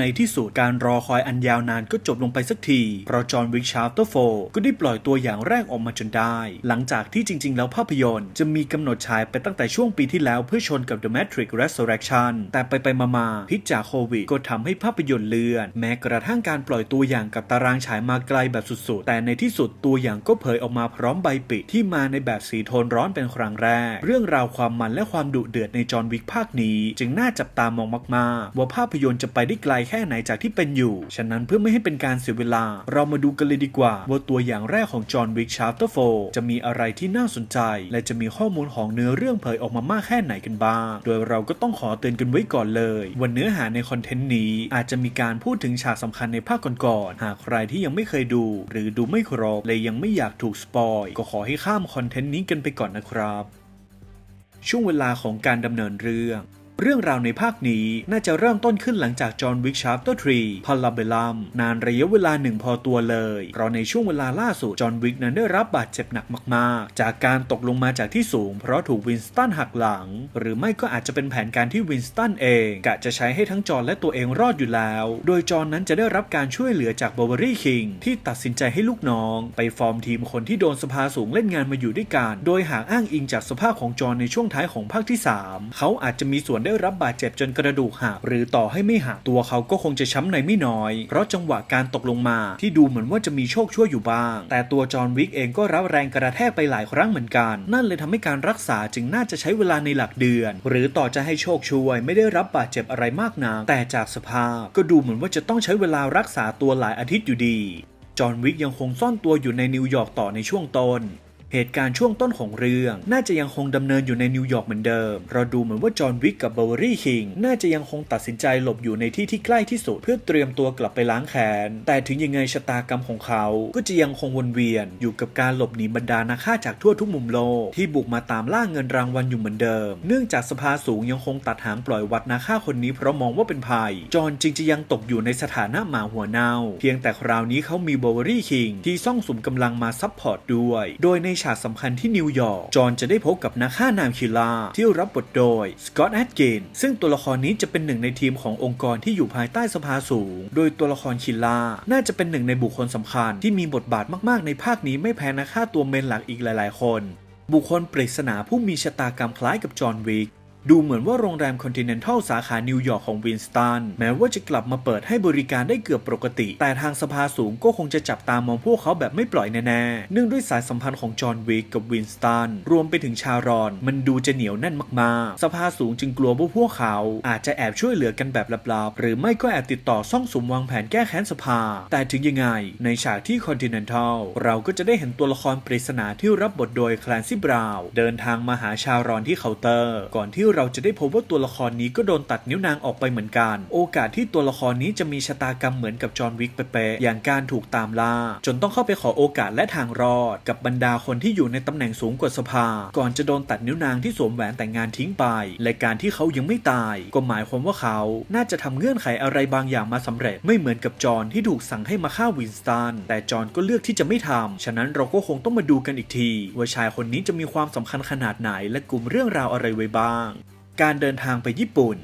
ในที่สุดการรอคอยอันยาวนานก็จบลงไปสักที เพราะจอห์นวิกชาร์เตอร์โฟก็ได้ปล่อยตัวอย่างแรกออกมาจนได้ หลังจากที่จริง ๆ แล้วภาพยนตร์จะมีกำหนดฉายไปตั้งแต่ช่วงปีที่แล้วเพื่อชนกับ The Matrix Resurrection แต่ไปไปๆมาพิษจากโควิดก็ทำให้ภาพยนตร์เลื่อน แม้กระทั่งการปล่อยตัวอย่างกับตารางฉายมาไกลแบบสุดๆ แต่ในที่สุดตัวอย่างก็เผยออกมาพร้อมใบปิดที่มาในแบบสีโทนร้อนเป็นครั้งแรก เรื่องราวความมันและความดุเดือดในจอห์นวิกภาคนี้ จึงน่าจับตามองมากๆ ว่าภาพยนตร์จะไปได้ไกลแค่ไหนจากที่เป็นอยู่ ฉะนั้นเพื่อไม่ให้เป็นการเสียเวลา เรามาดูกันเลยดีกว่า ว่าตัวอย่างแรกของจอห์นวิกชาร์เตอร์โฟจะมีอะไรที่น่าสนใจ และจะมีข้อมูลของเนื้อเรื่องเผยออกมามากแค่ไหนกันบ้าง โดยเราก็ต้องขอเตือนกันไว้ก่อนเลยว่าเนื้อหาในคอนเทนต์นี้อาจจะมีการพูดถึงฉากสำคัญในภาคก่อนๆ หากใครที่ยังไม่เคยดู หรือดูไม่ครบเลยยังไม่อยากถูกสปอยก็ขอให้ข้ามคอนเทนต์นี้กันไปก่อนนะครับ ช่วงเวลาของการดำเนินเรื่อง เรื่องราวในภาคนี้น่าจะเริ่มต้นขึ้นหลังจากจอห์นวิกชาร์เตอร์ทรีพาราเบลัมนานระยะเวลาหนึ่งพอตัวเลย เพราะในช่วงเวลาล่าสุดจอห์นวิกนั้นได้รับบาดเจ็บหนักมากๆ จากการตกลงมาจากที่สูง เพราะถูกวินสตันหักหลัง หรือไม่ก็อาจจะเป็นแผนการที่วินสตันเองกะจะใช้ให้ทั้งจอห์นและตัวเองรอดอยู่แล้ว โดยจอห์นนั้นจะได้รับการช่วยเหลือจากบาวารี่คิงที่ตัดสินใจให้ลูกน้อง ไปฟอร์มทีมคนที่โดนสภาสูงเล่นงานมาอยู่ด้วยกันโดยหากอ้างอิงจากสภาพของจอห์นในช่วงท้ายของภาคที่ 3 เขาอาจจะมีส่วนได้รับบาดเจ็บจนกระดูกหักหรือต่อให้ไม่หักตัวเขาก็คงจะช้ำในไม่น้อย เพราะจังหวะการตกลงมาที่ดูเหมือนว่าจะมีโชคช่วยอยู่บ้าง แต่ตัวจอห์นวิกเองก็รับแรงกระแทกไปหลายครั้งเหมือนกัน นั่นเลยทำให้การรักษาจึงน่าจะใช้เวลาในหลักเดือน หรือต่อจะให้โชคช่วย ไม่ได้รับบาดเจ็บอะไรมากนักแต่จากสภาพ ก็ดูเหมือนว่าจะต้องใช้เวลารักษาตัวหลายอาทิตย์อยู่ดีจอห์นวิกยังคงซ่อนตัวอยู่ในนิวยอร์กต่อในช่วงต้น เหตุการณ์ช่วงต้นของเรื่อง น่าจะยังคงดำเนินอยู่ในนิวยอร์กเหมือนเดิม เราดูเหมือนว่าจอห์นวิกกับเบาวารี่คิงน่าจะยังคงตัดสินใจหลบอยู่ในที่ที่ใกล้ที่สุด เพื่อเตรียมตัวกลับไปล้างแค้น แต่ถึงยังไงชะตากรรมของเขาก็จะยังคงวนเวียนอยู่กับการหลบหนีบรรดานาฆาจากทั่วทุกมุมโลกที่บุกมาตามล่าเงินรางวัลอยู่เหมือนเดิม เนื่องจากสภาสูงยังคงตัดหางปล่อยวัดนาฆาคนนี้เพราะมองว่าเป็นภัย จอห์นจึงจะยังตกอยู่ในสถานะหมาหัวเน่า เพียงแต่คราวนี้เขามีเบาวารี่คิงที่ซ่องสุมกำลังมาซับพอร์ตด้วย โดยในฉากสำคัญที่นิวยอร์ก จอห์นจะได้พบกับนักฆ่านามคิลลาที่รับบทโดยสกอตต์แอดเกนซึ่งตัวละครนี้จะเป็นหนึ่งในทีมขององค์กรที่อยู่ภายใต้สภาสูง โดยตัวละครคิลลาน่าจะเป็นหนึ่งในบุคคลสำคัญที่มีบทบาทมากๆ ในภาคนี้ไม่แพ้นักฆ่าตัวเมนหลักอีกหลาย ๆ คน บุคคลปริศนาผู้มีชะตากรรมคล้ายกับจอห์นวิก ดูเหมือนว่าโรงแรมคอนติเนนทัลสาขานิวยอร์กของวินสตันแม้ว่าจะกลับมาเปิดให้บริการได้เกือบปกติ แต่ทางสภาสูงก็คงจะจับตามองพวกเขาแบบไม่ปล่อยแน่ๆ เนื่องด้วยสายสัมพันธ์ของจอห์นวิกกับวินสตันรวมไปถึงชารอน มันดูจะเหนียวแน่นมากๆ สภาสูงจึงกลัวว่าพวกเขา อาจจะแอบช่วยเหลือกันแบบลับๆ หรือไม่ก็แอบติดต่อซ่องสุมวางแผนแก้แค้นสภา แต่ถึงยังไง ในฉากที่คอนติเนนทัลเราก็จะได้เห็นตัวละครปริศนาที่รับบทโดยแคลนซี่บราวน์เดินทางมาหาชารอนที่เคาน์เตอร์ ก่อนที่เราจะได้พบว่าตัวละครนี้ก็โดนตัดนิ้วนางออกไปเหมือนกัน โอกาสที่ตัวละครนี้จะมีชะตากรรมเหมือนกับจอห์นวิกเป๊ะๆอย่างการถูกตามล่า จนต้องเข้าไปขอโอกาสและทางรอด กับบรรดาคนที่อยู่ในตำแหน่งสูงกว่าสภา ก่อนจะโดนตัดนิ้วนางที่สวมแหวนแต่งงานทิ้งไป และการที่เขายังไม่ตาย ก็หมายความว่าเขา น่าจะทำเงื่อนไขอะไรบางอย่างมาสำเร็จ ไม่เหมือนกับจอห์นที่ถูกสั่งให้มาฆ่าวินสตันแต่จอห์นก็เลือกที่จะไม่ทำฉะนั้นเราก็คงต้องมาดูกันอีกที ว่าชายคนนี้จะมีความสำคัญขนาดไหนและกลุ่มเรื่องราวอะไรไว้บ้าง การเดินทางไปญี่ปุ่น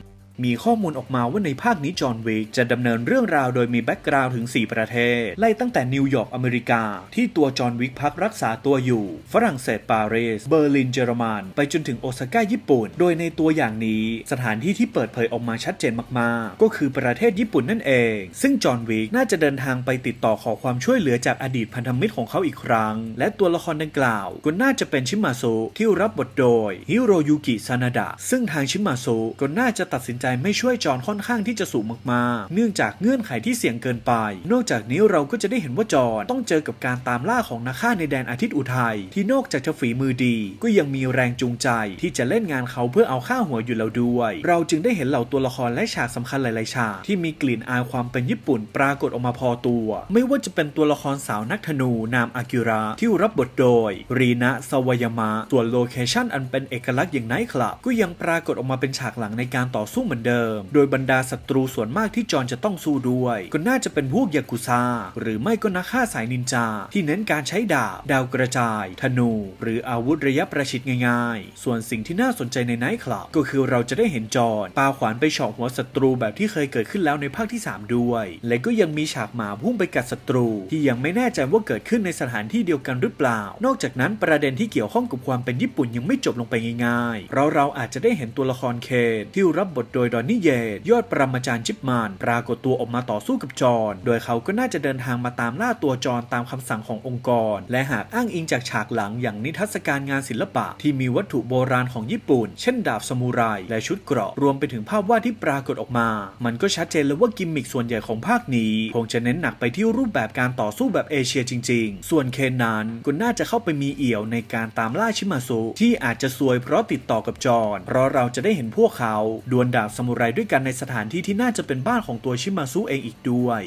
มีข้อมูลออกมาว่าในภาคนี้จอห์นวิกจะดำเนินเรื่องราวโดยมีแบ็กกราวด์ถึง 4 ประเทศ ไล่ตั้งแต่นิวยอร์กอเมริกา ที่ตัวจอห์นวิกพักรักษาตัวอยู่ ฝรั่งเศสปารีสเบอร์ลินเยอรมันไปจนถึงโอซาก้าญี่ปุ่น โดยในตัวอย่างนี้สถานที่ที่เปิดเผยออกมาชัดเจนมากๆ ก็คือประเทศญี่ปุ่นนั่นเอง ซึ่งจอห์นวิกน่าจะเดินทางไปติดต่อขอความช่วยเหลือจากอดีตพันธมิตรของเขาอีกครั้ง และตัวละครดังกล่าวก็น่าจะเป็นชิมาซุที่รับบทโดยฮิโรยุกิซานาดะซึ่งทางชิมาซุก็น่าจะตัดสินใจไม่ช่วยจอห์นค่อนข้างที่จะสูงมากๆ เนื่องจากเงื่อนไขที่เสี่ยงเกินไป นอกจากนี้เราก็จะได้เห็นว่าจอห์นต้องเจอกับการตามล่าของนักฆ่าในแดนอาทิตย์อุทัยที่นอกจากจะฝีมือดี ก็ยังมีแรงจูงใจที่จะเล่นงานเขาเพื่อเอาค่าหัวอยู่แล้วด้วย เราจึงได้เห็นเหล่าตัวละครและฉากสำคัญหลายๆฉากที่มีกลิ่นอายความเป็นญี่ปุ่นปรากฏออกมาพอตัว ไม่ว่าจะเป็นตัวละครสาวนักธนูนามอากิระที่รับบทโดย รีนะสวายามะส่วนโลเคชั่นอันเป็นเอกลักษณ์อย่างไนท์คลับก็ยังปรากฏออกมาเป็นฉากหลังในการต่อสู้เหมือนอนเดิม โดยบรรดาศัตรูส่วนมากที่จอนจะต้องสู้ด้วย ก็น่าจะเป็นพวกยากุซ่าหรือไม่ก็นักฆ่าสายนินจา ที่เน้นการใช้ดาบ ดาวกระจาย ธนู หรืออาวุธระยะประชิดง่ายๆ ส่วนสิ่งที่น่าสนใจในไนท์คลับก็คือเราจะได้เห็นจอนปาขวานไปเฉาะหัวศัตรูแบบที่เคยเกิดขึ้นแล้วในภาคที่ 3 ด้วย และก็ยังมีฉากหมาพุ่งไปกัดศัตรู ที่ยังไม่แน่ใจว่าเกิดขึ้นในสถานที่เดียวกันหรือเปล่า นอกจากนั้นประเด็นที่เกี่ยวข้องกับความเป็นญี่ปุ่นยังไม่จบลงไปง่ายๆเราเราอาจจะได้เห็นตัวละครเคนที่รับบทโดยดอนนี่เยตยอดปรมาจารย์จิปมาน ปรากฏตัวออกมาต่อสู้กับจอนโดยเขาก็น่าจะเดินทางมาตามล่าตัวจอนตามคำสั่งขององค์กร และหากอ้างอิงจากฉากหลังอย่างนิทรรศการงานศิลปะ ที่มีวัตถุโบราณของญี่ปุ่น เช่นดาบซามูไรและชุดเกราะรวมไปถึงภาพวาดที่ปรากฏออกมา มันก็ชัดเจนเลยว่ากิมมิคส่วนใหญ่ของภาคนี้ คงจะเน้นหนักไปที่รูปแบบการต่อสู้แบบเอเชียจริง ๆ ส่วนเคนนั้นก็น่าจะเข้าไปมีเอี่ยวในการตามล่าชิมาซุที่อาจจะซวยเพราะติดต่อกับจอนเพราะเราจะได้เห็นพวกเขาดวลดาบซามูไรด้วยกันในสถานที่ที่น่าจะเป็นบ้านของตัวชิมาซุเองอีกด้วย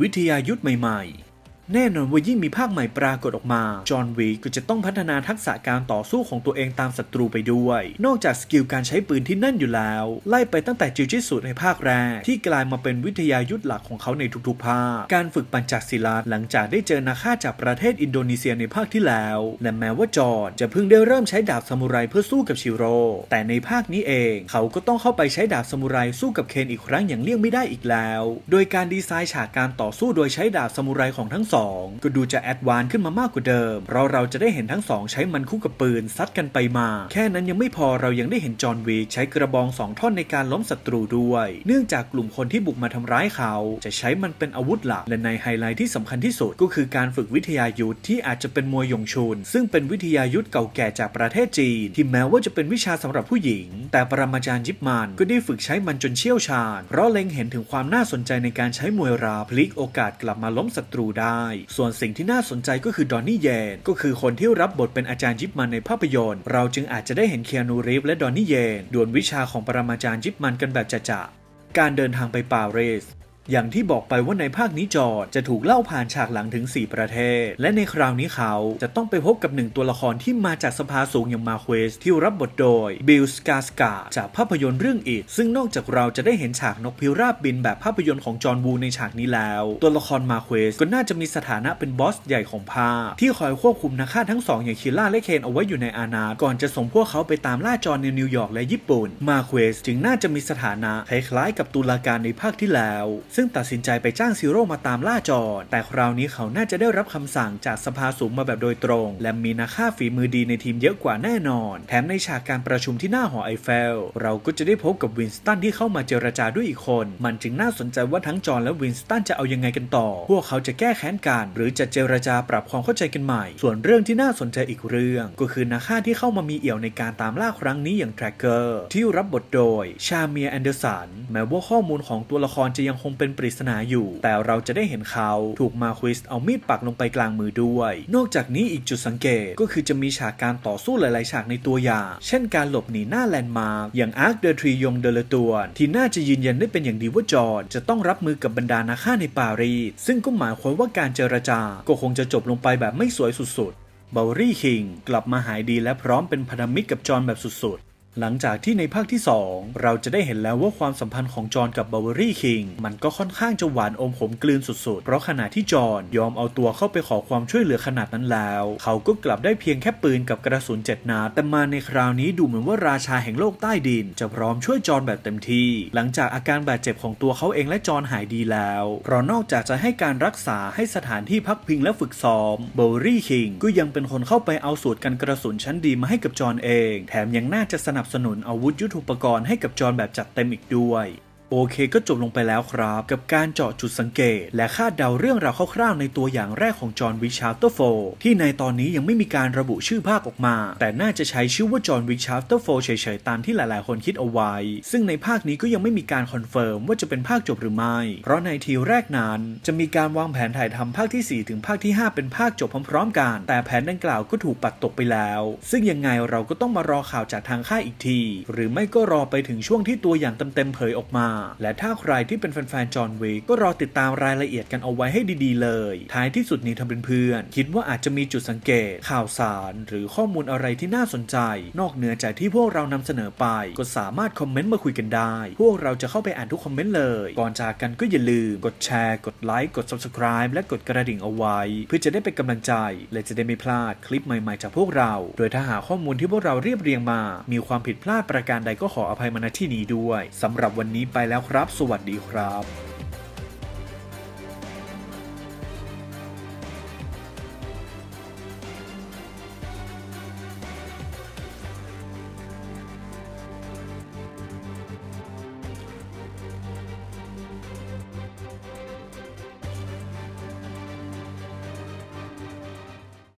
วิทยายุทธใหม่ ๆ แน่นอนว่ายิ่งมีภาคใหม่ปรากฏออกมา จอห์นวีก็จะต้องพัฒนาทักษะการต่อสู้ของตัวเองตามศัตรูไปด้วย นอกจากสกิลการใช้ปืนที่แน่นอยู่แล้ว ไล่ไปตั้งแต่จิวจิตสุในภาคแรก ที่กลายมาเป็นวิทยายุทธหลักของเขาในทุกๆภาค การฝึกปัญจศิลาหลังจากได้เจอนักฆ่าจากประเทศอินโดนีเซียในภาคที่แล้ว และแม้ว่าจอห์นจะเพิ่งได้เริ่มใช้ดาบซามูไรเพื่อสู้กับชิโร่แต่ในภาคนี้เองเขาก็ต้องเข้าไปใช้ดาบซามูไรสู้กับเคนอีกครั้งอย่างเลี่ยงไม่ได้อีกแล้ว โดยการดีไซน์ฉากการต่อสู้โดยใช้ดาบซามูไรของทั้งสองก็ดูจะแอดวานซ์ขึ้นมามากกว่าเดิม เพราะเราจะได้เห็นทั้งสองใช้มันคู่กับปืนซัดกันไปมา แค่นั้นยังไม่พอเรายังได้เห็นจอห์นวิกใช้กระบองสองท่อนในการล้มศัตรูด้วย เนื่องจากกลุ่มคนที่บุกมาทำร้ายเขา จะใช้มันเป็นอาวุธหลักและในไฮไลท์ที่สำคัญที่สุดก็คือการฝึกวิทยายุทธที่อาจจะเป็นมวยยงชุน ซึ่งเป็นวิทยายุทธเก่าแก่จากประเทศจีน ที่แม้ว่าจะเป็นวิชาสำหรับผู้หญิง แต่ปรมาจารย์ยิปมันก็ได้ฝึกใช้มันจนเชี่ยวชาญ เพราะเล็งเห็นถึงความน่าสนใจในการใช้มวยราพลิกโอกาสกลับมาล้มศัตรูได้ส่วนสิ่งที่น่าสนใจก็คือดอนนี่เยนก็คือคนที่รับบทเป็นอาจารย์ยิปมันในภาพยนตร์เราจึงอาจจะได้เห็นเคียนูรีฟและดอนนี่เยนดวลวิชาของปรมาจารย์ยิปมันกันแบบจะๆการเดินทางไปปารีส อย่างที่บอกไปว่าในภาคนี้จอร์จจะถูกเล่าผ่านฉากหลังถึง 4 ประเทศ และในคราวนี้เขาจะต้องไปพบกับหนึ่งตัวละครที่มาจากสภาสูงอย่างมาเควสที่รับบทโดยบิลสกาสกาจากภาพยนตร์เรื่องอิดซึ่งนอกจากเราจะได้เห็นฉากนกพิราบบินแบบภาพยนตร์ของจอห์นวูในฉากนี้แล้ว ตัวละครมาเควสก็น่าจะมีสถานะเป็นบอสใหญ่ของภาคที่คอยควบคุมนักฆ่าทั้งสองอย่างคิล่าและเคนเอาไว้อยู่ในอาณาก่อนจะส่งพวกเขาไปตามล่าจอห์นในนิวยอร์กและญี่ปุ่น มาเควสจึงน่าจะมีสถานะคล้ายๆกับตุลาการในภาคที่แล้วซึ่งตัดสินใจไปจ้างซีโร่มาตามล่าจอนแต่คราวนี้เขาน่าจะได้รับคำสั่งจากสภาสูงมาแบบโดยตรง และมีนักฆ่าฝีมือดีในทีมเยอะกว่าแน่นอน แถมในฉากการประชุมที่หน้าหอไอเฟล เราก็จะได้พบกับวินสตันที่เข้ามาเจรจาด้วยอีกคน มันจึงน่าสนใจว่าทั้งจอนและวินสตันจะเอายังไงกันต่อ พวกเขาจะแก้แค้นกันหรือจะเจรจาปรับความเข้าใจกันใหม่ ส่วนเรื่องที่น่าสนใจอีกเรื่อง ก็คือนักฆ่าที่เข้ามามีเอี่ยวในการตามล่าครั้งนี้อย่างแทร็กเกอร์ที่รับบทโดยชาเมียแอนเดอร์สันแม้ว่าข้อมูลของตัวละครจะยังคงเป็นปริศนาอยู่ แต่เราจะได้เห็นเขาถูกมาควิสเอามีดปักลงไปกลางมือด้วย นอกจากนี้อีกจุดสังเกตก็คือจะมีฉากการต่อสู้หลาย ๆ ฉากในตัวอย่าง เช่นการหลบหนีหน้าแลนด์มาร์กอย่างอาร์คเดอทรียงเดลตัวที่น่าจะยืนยันได้เป็นอย่างดีว่าจอร์นจะต้องรับมือกับบรรดานาฆ่าในปารีสซึ่งก็หมายความว่าการเจรจาก็คงจะจบลงไปแบบไม่สวยสุดๆเบลลี่คิงกลับมาหายดีและพร้อมเป็นพันธมิตรกับจอห์นแบบสุดๆ หลังจากที่ในภาคที่ 2 เราจะได้เห็นแล้วว่าความสัมพันธ์ของจอห์นกับบาวเรี่คิงมันก็ค่อนข้างจะหวานอมขมกลืนสุดๆ เพราะขณะที่จอห์นยอมเอาตัวเข้าไปขอความช่วยเหลือขนาดนั้นแล้ว เขาก็กลับได้เพียงแค่ปืนกับกระสุนเจ็ดนัดแต่มาในคราวนี้ดูเหมือนว่าราชาแห่งโลกใต้ดิน จะพร้อมช่วยจอห์นแบบเต็มที่ หลังจากอาการบาดเจ็บของตัวเขาเองและจอห์นหายดีแล้วเพราะนอกจากจะให้การรักษาให้สถานที่พักพิงและฝึกซ้อมบาวเรี่คิงก็ยังเป็นคนเข้าไปเอาสูตรกันกระสุนชั้นดีมาให้กับจอห์นเอง แถมยังน่าจะสนับสนุนอาวุธยุทโธปกรณ์ให้กับจอนแบบจัดเต็มอีกด้วย โอเคก็จบลงไปแล้วครับ กับการเจาะจุดสังเกต และคาดเดาเรื่องราวคร่าวๆในตัวอย่างแรกของจอห์นวิชาร์เตอร์โฟที่ในตอนนี้ยังไม่มีการระบุชื่อภาคออกมา แต่น่าจะใช้ชื่อว่าจอห์นวิชาร์เตอร์โฟเฉยๆตามที่หลายๆคนคิดเอาไว้ ซึ่งในภาคนี้ก็ยังไม่มีการคอนเฟิร์มว่าจะเป็นภาคจบหรือไม่ เพราะในทีแรกนั้น จะมีการวางแผนถ่ายทำภาคที่ 4 ถึงภาคที่ 5 เป็นภาคจบพร้อม ๆ กัน แต่แผนดังกล่าวก็ถูกปัดตกไปแล้ว ซึ่งยังไงเราก็ต้องมารอข่าวจากทางค่ายอีกที หรือไม่ก็รอไปถึงช่วงที่ตัวอย่างเต็มๆเผยออกมาและถ้าใครที่เป็นแฟนๆจอห์นวิกก็รอติดตามรายละเอียดกันเอาไว้ให้ดีๆ เลย ท้ายที่สุดนี้ทำเป็นเพื่อน คิดว่าอาจจะมีจุดสังเกต ข่าวสาร หรือข้อมูลอะไรที่น่าสนใจ นอกเหนือจากที่พวกเรานำเสนอไป ก็สามารถคอมเมนต์มาคุยกันได้ พวกเราจะเข้าไปอ่านทุกคอมเมนต์เลย ก่อนจากกันก็อย่าลืม กดแชร์ กดไลค์ กด subscribe และกดกระดิ่งเอาไว้ เพื่อจะได้เป็นกำลังใจ และจะได้ไม่พลาดคลิปใหม่ๆ จากพวกเรา โดยถ้าหาข้อมูลที่พวกเราเรียบเรียงมา มีความผิดพลาดประการใดก็ขออภัยมาณที่นี้ด้วยสำหรับวันนี้ไปแล้วครับ สวัสดีครับ